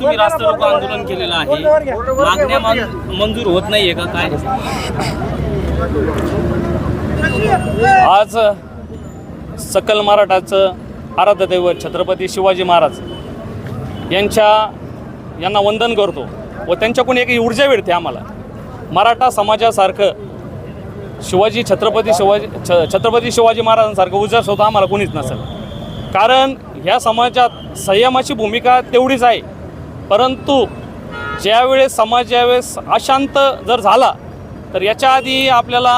तुम्ही रास्ता रोको आंदोलन केलेलं आहे. मागण्या मंजूर होत नाहीये का? काय? आज सकल मराठाचं आराध्य दैवत छत्रपती शिवाजी महाराज यांच्या यांना वंदन करतो व त्यांच्याकडून एक ऊर्जा मिळते आम्हाला. मराठा समाजासारखं शिवाजी छत्रपती शिवाजी छ छत्रपती शिवाजी महाराजांसारखं उजस स्वतः आम्हाला कोणीच नसेल. कारण ह्या समाजात संयमाची भूमिका तेवढीच आहे. परंतु ज्यावेळेस समाज ज्यावेळेस अशांत जर झाला तर याच्या आधी आपल्याला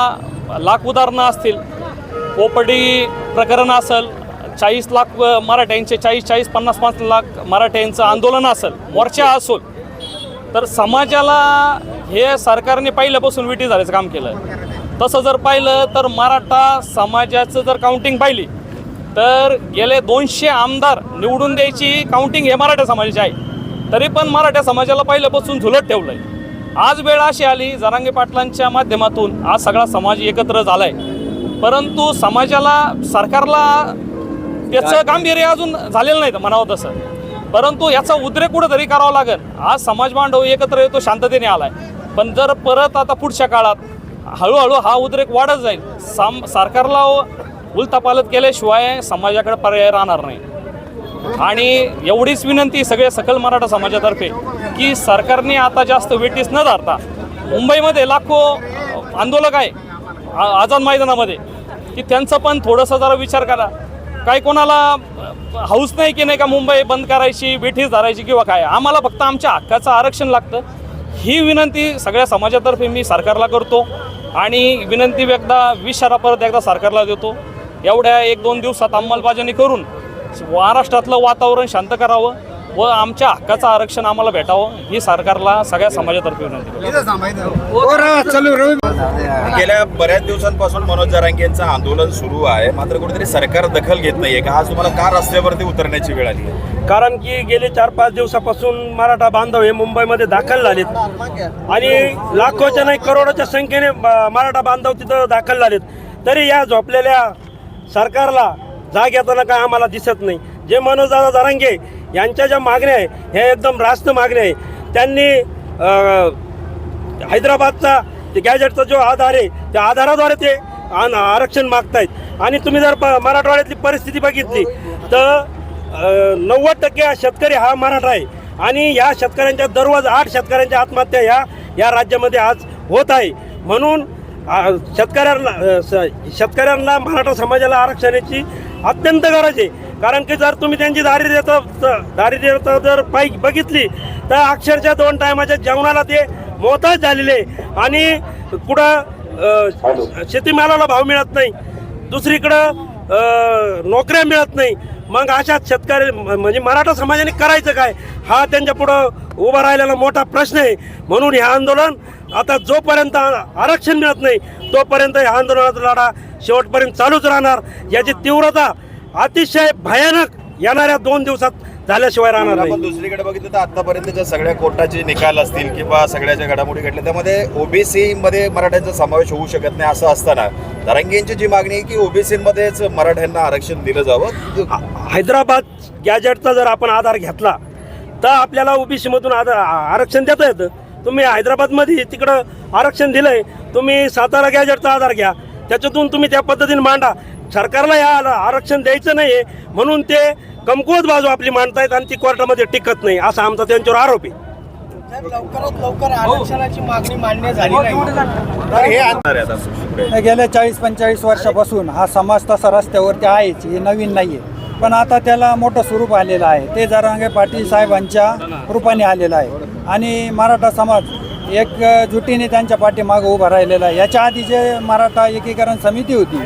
लाख उदाहरणं असतील. पोपडी प्रकरण असेल चाळीस लाख मराठ्यांचे चाळीस चाळीस पन्नास पन्नास लाख मराठ्यांचं आंदोलन असेल मोर्चा असेल तर समाजाला हे सरकारने पहिल्यापासून विटी झाल्याचं काम केलं. तसं जर पाहिलं तर मराठा समाजाचं जर काउंटिंग पाहिली तर गेले दोनशे आमदार निवडून द्यायची काउंटिंग हे मराठा समाजाची आहे. तरी पण मराठा समाजाला पहिल्यापासून झुलत ठेवलं आहे आज वेळ अशी आली जरांगे पाटलांच्या माध्यमातून आज सगळा समाज एकत्र झाला आहे परंतु समाजाला सरकारला त्याचं गांभीर्य अजून झालेलं नाही म्हणावं तसं. परंतु याचा उद्रेक कुठंतरी करावा लागेल. आज समाज बांधव एकत्र येतो शांततेने आलाय. पण जर परत आता पुढच्या काळात हळूहळू हा उद्रेक वाढत जाईल साम सरकारला उलथापालत केल्याशिवाय समाजाकडे पर्याय राहणार नाही. आणि एवढीच विनंती सगळ्या सकल मराठा समाजातर्फे की सरकारने आता जास्त वेटीस न धरता मुंबईमध्ये लाखो आंदोलक आहे आझाद मैदानामध्ये की त्यांचं पण थोडंसं जरा विचार करा. काही कोणाला हाऊस नाही की नाही का मुंबई बंद करायची वेठीस धरायची किंवा काय? आम्हाला फक्त आमच्या हक्काचं आरक्षण लागतं. ही विनंती सगळ्या समाजातर्फे मी सरकारला करतो आणि विनंती एकदा विचारा परत एकदा सरकारला देतो. एवढ्या एक दोन दिवसात अंमलबजावणी करून महाराष्ट्रातलं वातावरण शांत करावं व आमच्या हक्काचं आरक्षण आम्हाला भेटावं ही सरकारला सगळ्या समाजातर्फे विनंती करतो. गेल्या बऱ्याच दिवसांपासून मनोज जरांगे यांचं आंदोलन सुरू आहे. मात्र कुठेतरी सरकार दखल घेत नाहीये का? आज तुम्हाला का रस्त्यावरती उतरण्याची वेळ आली? आहे कारण की गेले चार पाच दिवसापासून मराठा बांधव हे मुंबईमध्ये दाखल झालेत. आणि लाखोच्या नाही करोडोच्या संख्येने मराठा बांधव तिथं दाखल झालेत. तरी या झोपलेल्या सरकारला जाग येताना काय आम्हाला दिसत नाही. जे मनोजदादा जरांगे यांच्या ज्या मागण्या आहे ह्या एकदम रास्त मागण्या आहे. त्यांनी हैदराबादचा ते गॅजेटचा जो आधार आहे त्या आधाराद्वारे ते आरक्षण मागतायत. आणि तुम्ही जर प- मराठवाड्यातली परिस्थिती बघितली तर नव्वद टक्के हा शेतकरी हा मराठा आहे. आणि या शेतकऱ्यांच्या दररोज आठ शेतकऱ्यांच्या आत्महत्या ह्या या राज्यामध्ये आज होत आहे. म्हणून शेतकऱ्यांना स- शेतकऱ्यांना मराठा समाजाला आरक्षणाची अत्यंत गरज आहे. कारण की जर तुम्ही त्यांची दारिद्र्यता दारिद्र्यता जर पाय बघितली तर अक्षरशः दोन टायमाच्या जेवणाला ते मोताज झालेले आणि कुठं शेतीमालाला भाव मिळत नाही. दुसरीकडं नोकऱ्या मिळत नाही. मग अशा शेतकरी म्हणजे मराठा समाजाने करायचं काय? हा त्यांच्या पुढं उभा राहिलेला मोठा प्रश्न आहे. म्हणून हे आंदोलन आता जोपर्यंत आरक्षण मिळत नाही तोपर्यंत हे आंदोलनाचा लढा शेवटपर्यंत चालूच राहणार. याची तीव्रता अतिशय भयानक येणाऱ्या दोन दिवसात झाल्याशिवाय राहणार आपण दुसरीकडे बघितलं तर आतापर्यंतच्या सगळ्या कोर्टाचे निकाल असतील किंवा सगळ्या ज्या घडामोडी घडल्या त्यामध्ये ओबीसी मध्ये मराठ्यांचा समावेश होऊ शकत नाही असं असताना दरांगे यांची जी मागणी आहे की ओबीसी मध्येच मराठ्यांना आरक्षण दिलं जावं? हैदराबाद गॅजेटचा जर आपण आधार घेतला तर आपल्याला ओबीसी मधून आरक्षण देता येतं. तुम्ही हैदराबादमध्ये तिकडं आरक्षण दिलंय तुम्ही सातारा गॅजेटचा आधार घ्या. त्याच्यातून तुम्ही त्या पद्धतीने मांडा. सरकारला या आरक्षण द्यायचं नाहीये म्हणून ते कमकुवत बाजू आपली मांडतायत आणि ती कोर्टामध्ये टिकत नाही असा आमचा त्यांच्यावर आरोप आहे. लवकरात लवकर आरक्षणाची मागणी मान्य झाली नाही. हे. गेल्या चाळीस पंचेचाळीस वर्षापासून हा समाज तसा रस्त्यावरती आहेच हे नवीन नाही आहे पण आता त्याला मोठं स्वरूप आलेलं आहे. ते जरांगे पाटील साहेबांच्या रूपाने आलेलं आहे. आणि मराठा समाज एक जुटीने त्यांच्या पाठीमागं उभा राहिलेला आहे. याच्या आधी जे मराठा एकीकरण समिती होती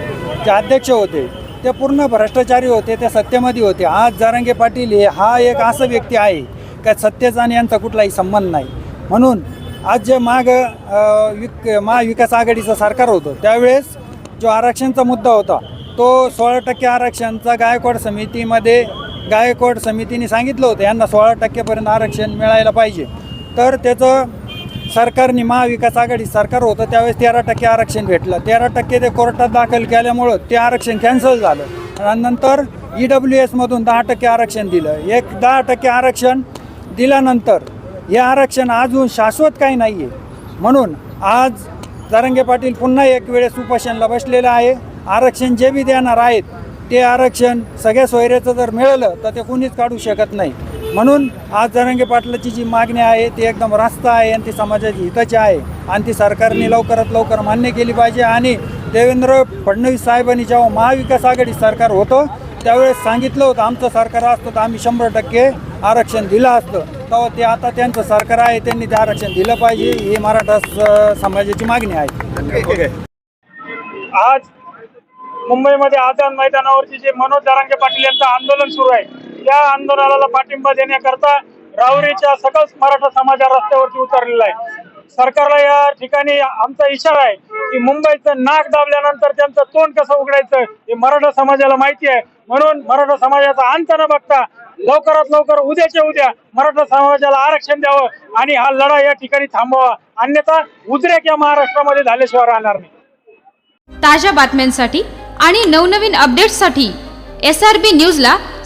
जे अध्यक्ष होते ते पूर्ण भ्रष्टाचारी होते ते सत्तेमध्ये होते. आज जारंगे पाटील हे हा एक असं व्यक्ती आहे का सत्तेचा आणि यांचा कुठलाही संबंध नाही. म्हणून आज जे माग विक महाविकास आघाडीचं सरकार होतं त्यावेळेस जो आरक्षणचा मुद्दा होता तो सोळा टक्के आरक्षणचा गायकवाड समितीमध्ये गायकवाड समितीने सांगितलं होतं यांना सोळा टक्केपर्यंत आरक्षण मिळायला पाहिजे. तर त्याचं सरकारने महाविकास आघाडी सरकार होतं त्यावेळेस तेरा टक्के आरक्षण भेटलं. तेरा टक्के ते कोर्टात दाखल केल्यामुळं ते आरक्षण कॅन्सल झालं. आणि नंतर ई डब्ल्यू एसमधून दहा टक्के आरक्षण दिलं. एक दहा टक्के आरक्षण दिल्यानंतर हे आरक्षण अजून शाश्वत काही नाही आहे म्हणून आज जरंगे पाटील पुन्हा एक वेळेस उपोषणला बसलेलं आहे. आरक्षण जे बी देणार आहेत ते आरक्षण सगळ्या सोयऱ्याचं जर मिळालं तर ते कुणीच काढू शकत नाही. म्हणून आज जरंगे पाटलाची जी मागणी आहे ती एकदम रास्त आहे आणि ती समाजाची हिताची आहे. आणि ती सरकारने लवकरात लवकर मान्य केली पाहिजे आणि देवेंद्र फडणवीस साहेबांनी जेव्हा महाविकास आघाडी सरकार होतं त्यावेळेस सांगितलं होतं आमचं सरकार असतं तर आम्ही शंभर टक्के आरक्षण दिलं असतं. तेव्हा ते आता त्यांचं सरकार आहे त्यांनी ते आरक्षण दिलं पाहिजे ही मराठा स- समाजाची मागणी आहे. आज मुंबईमध्ये आझाद मैदानावरती जे मनोज जरांगे पाटील यांचं आंदोलन सुरू आहे या आंदोलनाला पाठिंबा देण्याकरता राहुरीच्या सकल मराठा समाजा रस्त्यावरती उतरलेला आहे. सरकारला या ठिकाणी आमचा इशारा आहे की मुंबईचं नाक दाबल्यानंतर त्यांचं तोंड कसं उघडायचं हे मराठा समाजाला माहिती आहे. म्हणून मराठा समाजाचा अंत न बघता लवकरात लवकर उद्याच्या उद्या मराठा समाजाला आरक्षण द्यावं आणि हा लढा या ठिकाणी थांबवा. अन्यथा उद्रेक या महाराष्ट्रामध्ये झाल्याशिवाय राहणार नाही. ताज्या बातम्यांसाठी आणि नवनवीन अपडेट्ससाठी एस आर बी न्यूजला